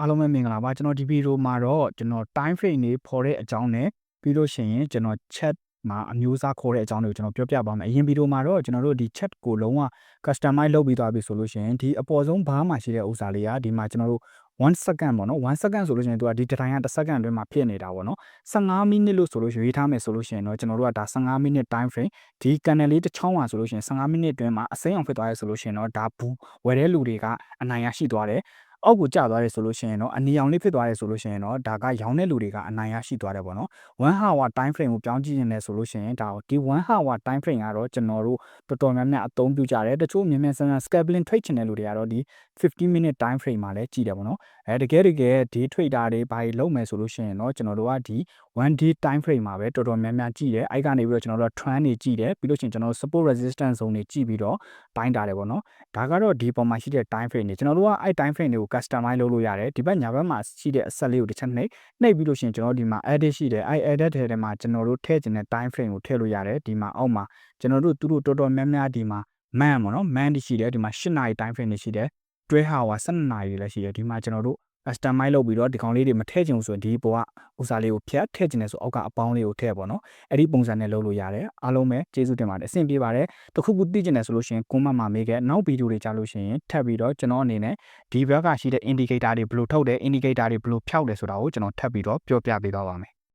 အားလုံးပဲမင်္ဂလာပါကျွန်တော်ဒီဗီဒီယိုမှာတော့ကျွန်တော် time frame တွေဖော်တဲ့အကြောင်းနဲ့ပြီးလို့ရှိရင်ကျွန်တော် chat မှာအမျိုးအစားခေါ်တဲ့အကြောင်းတွေကိုကျွန်တော်ပြောပြပါမယ်အရင်ဗီဒီယိုမှာတော့ကျွန်တော်တို့ဒီ chat ကိုလုံးဝ customize လုပ်ပြီးသွားပြီဆိုလို့ရှိရင်ဒီအပေါ်ဆုံးဘားမှာရှိတဲ့ဥစ္စာလေးကဒီမှာကျွန်တော်တို့1 second ပေါ့နော်1 second ဆိုလို့ရှိရင်သူကဒီတစ်တိုင်းက1 second အတွင်းမှာဖြစ်နေတာပေါ့နော်15မိနစ်လို့ဆိုလို့ရှိရင်ရေးထားမယ်ဆိုလို့ရှိရင်တော့ကျွန်တော်တို့ကဒါ15မိနစ် time frame ဒီ channel လေးတစ်ချောင်းပါဆိုလို့ရှိရင်15မိနစ်အတွင်းမှာအစိမ်းအောင်ဖြစ်သွားရဲဆိုလို့ရှိရင်တော့ဒါဘူးဝယ်တဲ့လူတွေကအနိုင်ရရှိသွားတယ် အောက်ကိုကျသွားတယ်ဆိုလို့ရှိရင်တော့အနီအောင်လေးဖြစ်သွားတယ်ဆိုလို့ရှိရင်တော့ဒါကရောင်းတဲ့လူတွေကအနိုင်ရရှိသွားတယ်ပေါ့နော်1 hour time frame ကိုပြောင်းကြည့်နေတယ်ဆိုလို့ရှိရင်ဒါဒီ1 hour time frame ကတော့ကျွန်တော်တို့တော်တော်များများအသုံးပြုကြတယ်တချို့မြန်မြန်ဆန်ဆန် scaling trade ချင်တဲ့လူတွေကတော့ဒီ50 minute time frame မှာလည်းကြည့်တယ်ပေါ့နော်အဲတကယ်တကယ် day trader တွေဘာတွေလုပ်မယ်ဆိုလို့ရှိရင်တော့ကျွန်တော်တို့ကဒီ1 day time frame မှာပဲတော်တော်များများကြည့်တယ်အဲ့ကနေပြီးတော့ကျွန်တော်တို့ trend တွေကြည့်တယ်ပြီးလို့ရှိရင်ကျွန်တော်တို့ support resistance zone တွေကြည့်ပြီးတော့တိုင်းတာတယ်ပေါ့နော်ဒါကတော့ဒီပုံမှာရှိတဲ့ time frame တွေကျွန်တော်တို့ကအဲ့ time frame တွေကို customize လုပ်လို့ရတယ်ဒီဘက်ညာဘက်မှာရှိတဲ့အဆက်လေးကိုတစ်ချက်နှိပ်နှိပ်ပြီးလို့ရှိရင်ကျွန်တော်ဒီမှာ edit ရှိတယ်အဲ့ edit ထဲမှာကျွန်တော်တို့ထည့်ခြင်းတဲ့ time frame ကိုထည့်လို့ရတယ်ဒီမှာအောက်မှာကျွန်တော်တို့သူတို့တော်တော်များများဒီမှာ man ပေါ့နော် man တွေရှိတယ်ဒီမှာ8နာရီ time frame တွေရှိတယ်တွဲဟာဝါ12နာရီလည်းရှိတယ်ဒီမှာကျွန်တော်တို့ customize လုပ်ပြီးတော့ဒီကောင်လေးတွေမထည့်ချင်ဘူးဆိုရင်ဒီပေါ်ကဥစားလေးကိုဖြတ်ထည့်ချင်တယ်ဆိုအောက်ကအပေါင်းလေးကိုထည့်ပေါ့နော်အဲ့ဒီပုံစံနဲ့လုပ်လို့ရတယ်အားလုံးပဲကျေးဇူးတင်ပါတယ်အဆင်ပြေပါတယ်တခုခုသိချင်တယ်ဆိုလို့ရှိရင် comment မှာမေးခဲ့နောက်ဗီဒီယိုတွေကြားလို့ရှိရင်ထပ်ပြီးတော့ကျွန်တော်အနေနဲ့ဒီဘက်ကရှိတဲ့ indicator တွေဘယ်လိုထုတ်တယ် indicator တွေဘယ်လိုဖြောက်တယ်ဆိုတာကိုကျွန်တော်ထပ်ပြီးတော့ပြောပြပေးသွားပါမယ်